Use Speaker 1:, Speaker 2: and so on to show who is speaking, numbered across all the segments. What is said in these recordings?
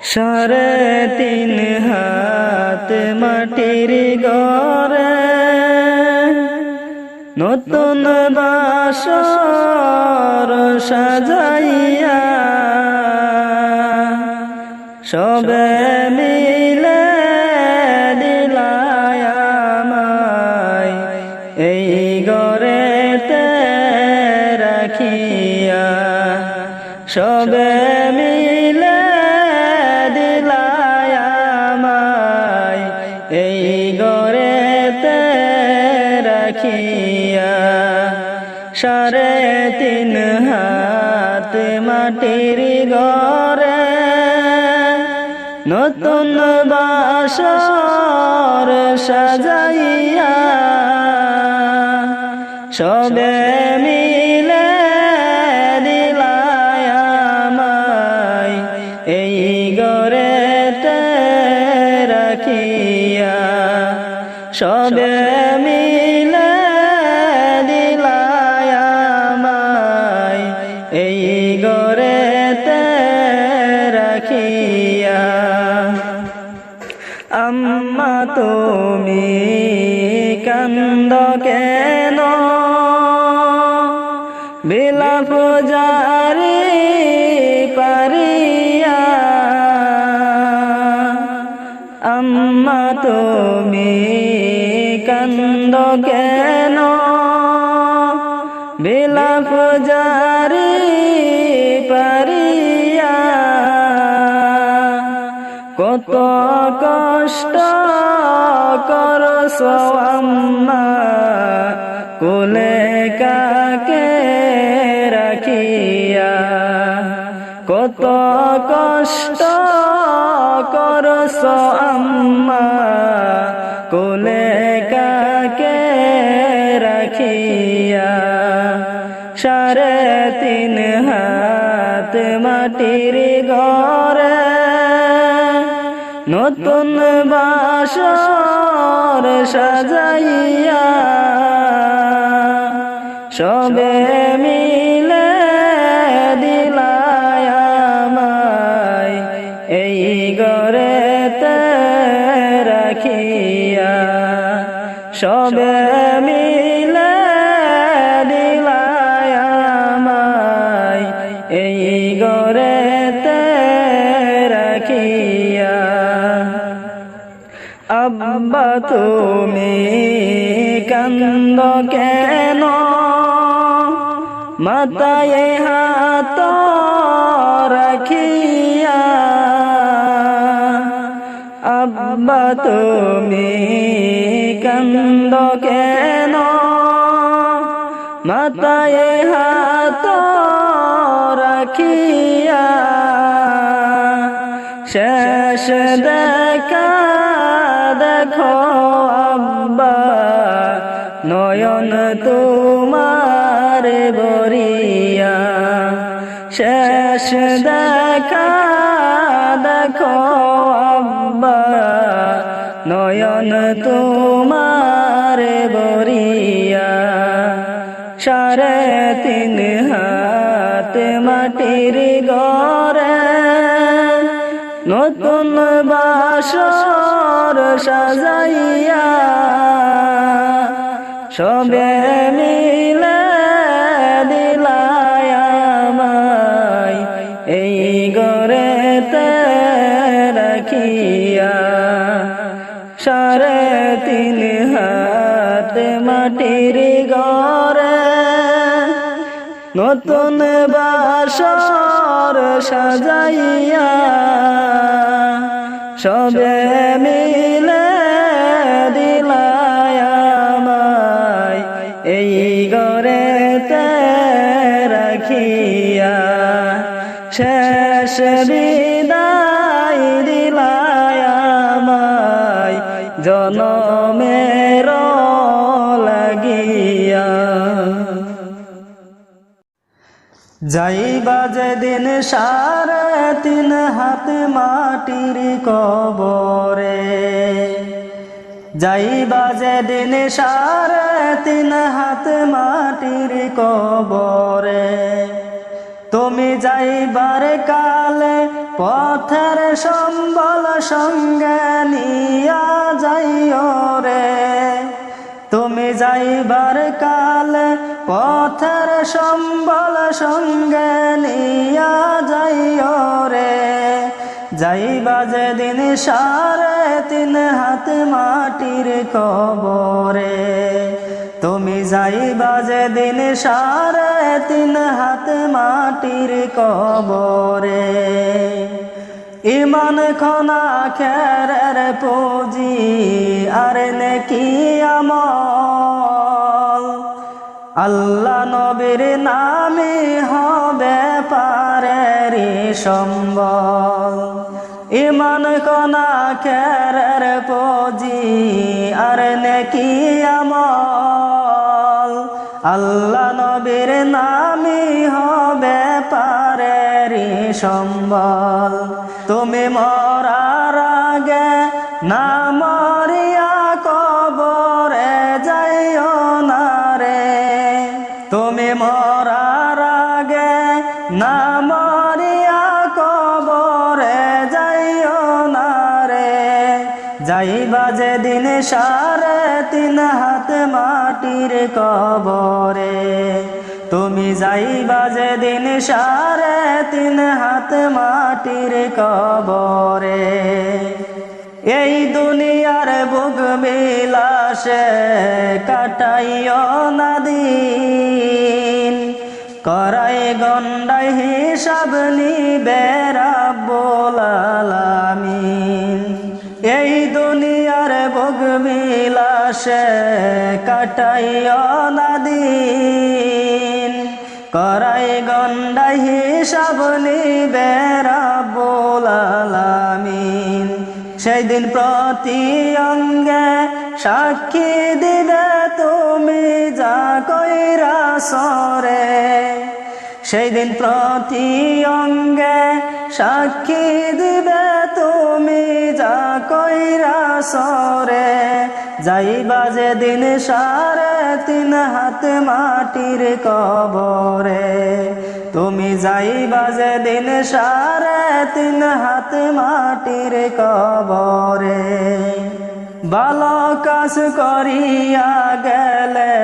Speaker 1: সাড়ে তিন হাত মাটির গড়ে। নতুন বাসর সাজাইয়া। সবে মিলে দিলায় আমায়, এই গড়েতে রাখিয়া। সবে মিলে বাসর সাজাইয়া সবে কান্দ কেন? বিলাপ জারি পারিয়া। আম্মা তুমি কান্দ কেন? বিলাপ জারি পারিয়া। কত কষ্ট করস আম্মা করস আম্মা কোলে কাকে রাখিয়া? সাড়ে তিন হাত মাটির ঘরে নতুন বাসর সাজাইয়া সবে সবে মিলে দিলায় এই গড়েতে রাখিয়া। আব্বা, তুমি কান্দ কেন? মাতায় হাত রাখিয়া। আব্বা, তুমি কান্দ কেন? মাতায় হাত রাখিয়া শেষ দেখা দেখো আব্বা, নয়ন তোমার বরিয়া। শেষ দেখা দেখো নয়ন তোমার বরিয়া। সারে তিন হাত মাটির গড়ে। নতুন বাসর সাজাইয়া। সবে হাত মাটির গড়ে নতুন বাসর সাজাইয়া সবে মিলে দিলায় আমায়। এই গড়েতে রাখিয়া শেষ বিদায় দিলায় আমায়। যাইবা দিন সাড়ে তিন হাত মাটির কবরে। যাই বাজে দিন সারে তিন হাত মাটির কবরে। তুমি যাইবার কালে পথের সম্বল সঙ্গে নিয়া যাইও রে। তুমি যাইবার কালে পথের সম্বল সঙ্গে নিয়া যাইও রে। যাইবা যে দিন সারে তিন হাত মাটির কবরে। তুমি যাইবা যে দিন সারে তিন হাত মাটির কবরে। ইমান খনা খেরের পুঁজি আর নেকি আমল আল্লাহ নবীর নামে হবে পারের সম্বল। ইমান কনা খেরের পুঁজি আর নেকি আমল। আল্লাহ নবীর নামে হবে পারের সম্বল। তুমি মরার আগে না মাটির কবরে। তুমি যাইবা যে দিন সারে তিন হাত মাটির কবরে। এই দুনিয়ার বুক বিলাসে কাটাইও নাদিন করাই গন্ডাই হিসাব নিবে রাব্বুল আলামিন। এই বিলাসে কাটাইও নাদিন করাই গন্ডাই হিসাব নিবে রাব্বুল আলামিন। সেই দিন প্রতি অঙ্গে সাক্ষী দিবে তুমি যা কইরা সরে। সেই দিন প্রতি অঙ্গে সাক্ষী দিবে তুমি যা কইরা সরে। যাইবা যে দিন সারে তিন হাত মাটির কবরে। তুমি যাইবা যে দিন সারে তিন হাত মাটির কবরে। ভালো কাজ করিয়া গেলে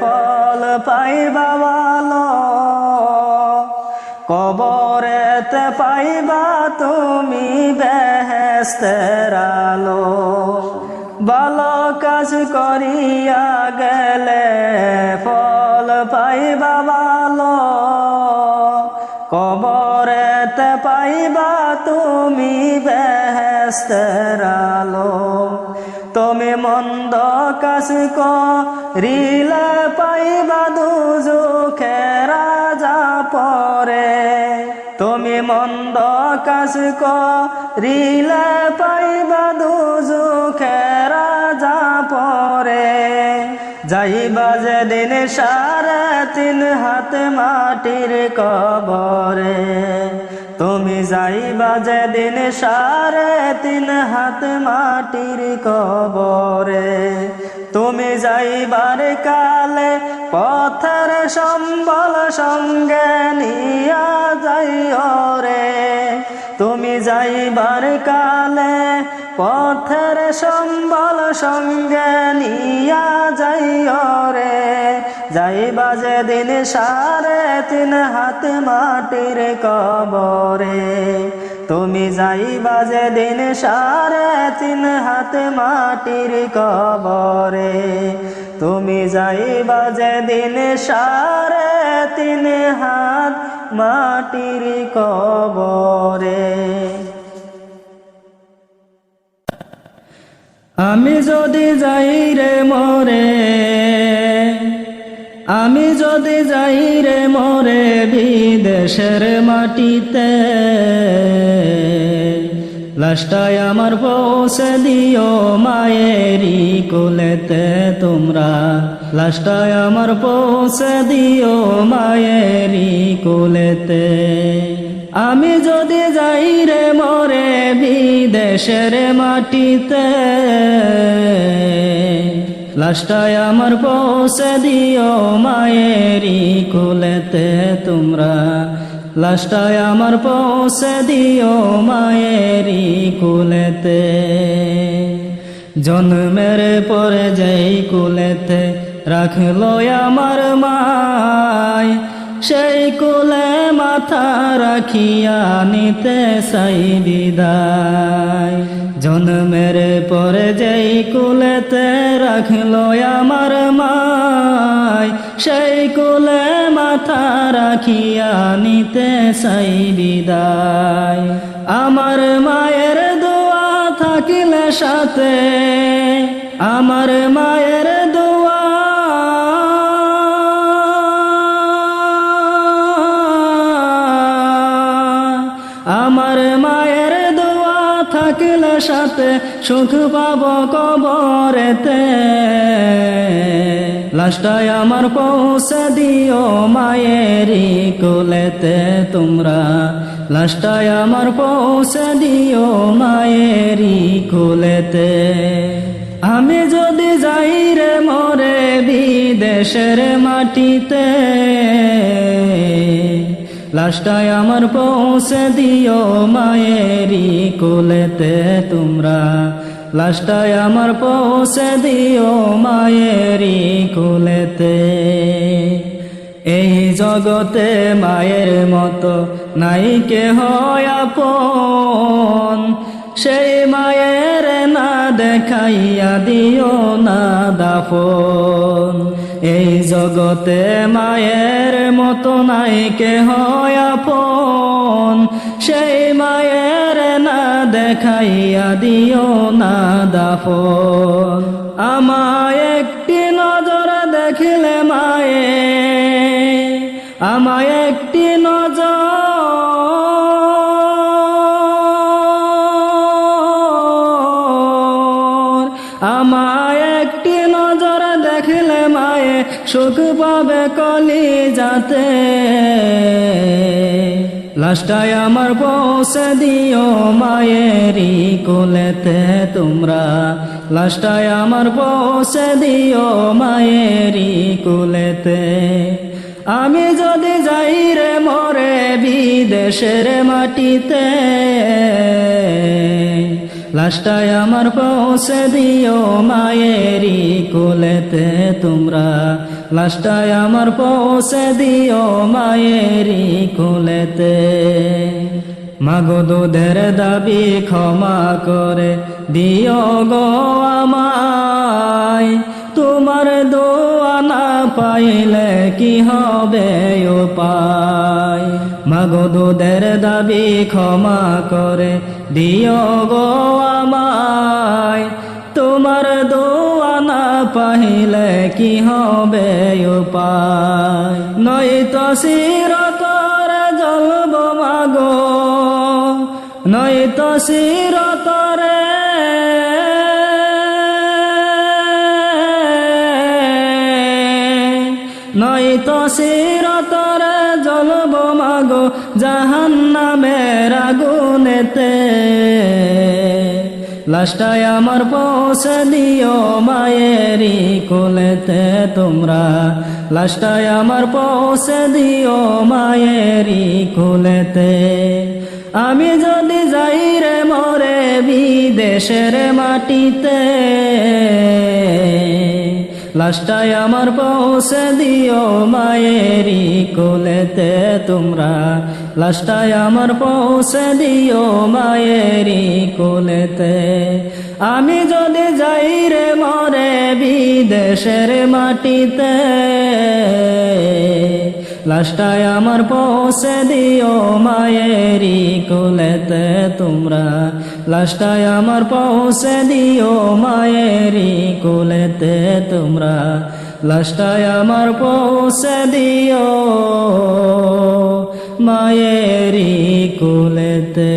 Speaker 1: ফল পাইবা ভালো। কবরেতে পাইবা তুমি বেহেস্তের আলো। ভালো কাজ করিয়া গেলে ফল পাইবা ভালো। কবরেতে পাইবা তুমি বেহেস্তের আলো। তুমি মন্দ কাজ করিলে পাইবা দুজুখের রাজা পরে। তুমি মন্দ কাজ করিলে পাইবা দুজুখের যাইবা দিন সারে তিন হাত মাটির কবরে। তুমি যাইবা যে দিন সারে তিন হাত মাটির কবরে। তুমি যাইবার কালে পথের সম্বল সঙ্গে নিয়া যাইও রে। তুমি যাইবার কালে পথের সম্বল সঙ্গে নিয়া যাইও রে। যাইবা দিন সারে তিন হাত মাটির কবরে। তুমি যাইবা দিন সারে তিন হাত মাটির কবরে। তুমি যাইবা যে দিন সারে তিন হাত মাটির কবরে। আমি যদি যাই রে মরে, আমি যদি যাই রে মরে বিদেশের মাটিতে লাস্টায় আমার পৌঁছে দিও মায়েরি কোলেতে তোমরা লাস্টায় আমার পৌঁছে দিও মায়েরি কোলেতে। আমি যদি যাই রে মরে বিদেশের মাটিতে লাস্টায় আমার পৌঁছে দিও মায়েরি কোলেতে তোমরা। লাশটায় আমার পৌঁছে দিও মায়েরি কুলেতে। জন্মের পরে যেই কুলেতে রাখল আমার মায় সেই কুলে মাথা রাখিয়া নিতে সাই বিদায়। জন্মের পরে যেই কুলেতে রাখল আমার মায়, সেই কুলে মাথা রাখিয়া নিতে সাই বিদায়। আমার মায়ের দোয়া থাকিলে সাথে, আমার মায়ের দোয়া সাথে সুখ পাব কবরেতে। লাস্টায় আমার পৌঁছে দিও মায়েরই কোলেতে তোমরা। লাস্টায় আমার পৌঁছে দিও মায়েরই কোলেতে। আমি যদি যাই রে মরে বিদেশের মাটিতে লাস্টায় আমার পৌঁছে দিও মায়েরি কোলেতে তোমরা। লাস্টায় আমার পৌঁছে দিও মায়েরি কোলেতে। এই জগতে মায়ের মতো নাই কে হয় আপন। সেই মায়ের না দেখাইয়া দিও না দাফন। এই জগতে মায়ের মতো নাই কে আপন। সেই মায়ের না দেখাইয়া দিও না দাফন। আমায় সুখ পাবে কলি যাতে লাস্টায় আমার পৌঁছে দিও মায়েরি কোলেতে তোমরা। লাস্টায় আমার পৌঁছে দিও মায়েরি কোলেতে। আমি যদি যাই রে মরে বিদেশের মাটিতে লাস্টায় আমার পৌঁছে দিও মায়েরি কোলেতে তোমরা। লাস্টায় আমার পৌঁছে দিও মায়েরি কোলেতে। মাগো দুধের দাবি ক্ষমা করে দিও গো আমায়। তোমার দোয়া না পাইলে কি হবে উপায়? মাগো দুধের দাবি ক্ষমা করে দিও গো আমায়। তোমার দোয়া না পাইলে কি হবে উপায়? নয়তো শিরতর জলব মাগো শির শিরতরে লাস্টায় আমার পৌঁছে দিও মায়েরি কোলেতে তোমরা। লাস্টায় আমার পৌঁছে দিও মায়েরি কোলেতে। আমি যদি যাই রে মরে বিদেশের মাটিতে লাস্টায় আমার পৌঁছে দিও মায়েরি কোলেতে তোমরা। লাস্টায় আমার পৌঁছে দিও মায়েরি কোলেতে। আমি যদি যাই রে মরে বিদেশের মাটিতে লাস্টায় আমার পৌঁছে দিও মায়েরি কোলেতে তোমরা। লাস্টায় আমার পৌঁছে দিও মায়েরি কোলেতে তোমরা। লাশটায় আমার পৌঁছে দিও মায়েরি কোলেতে।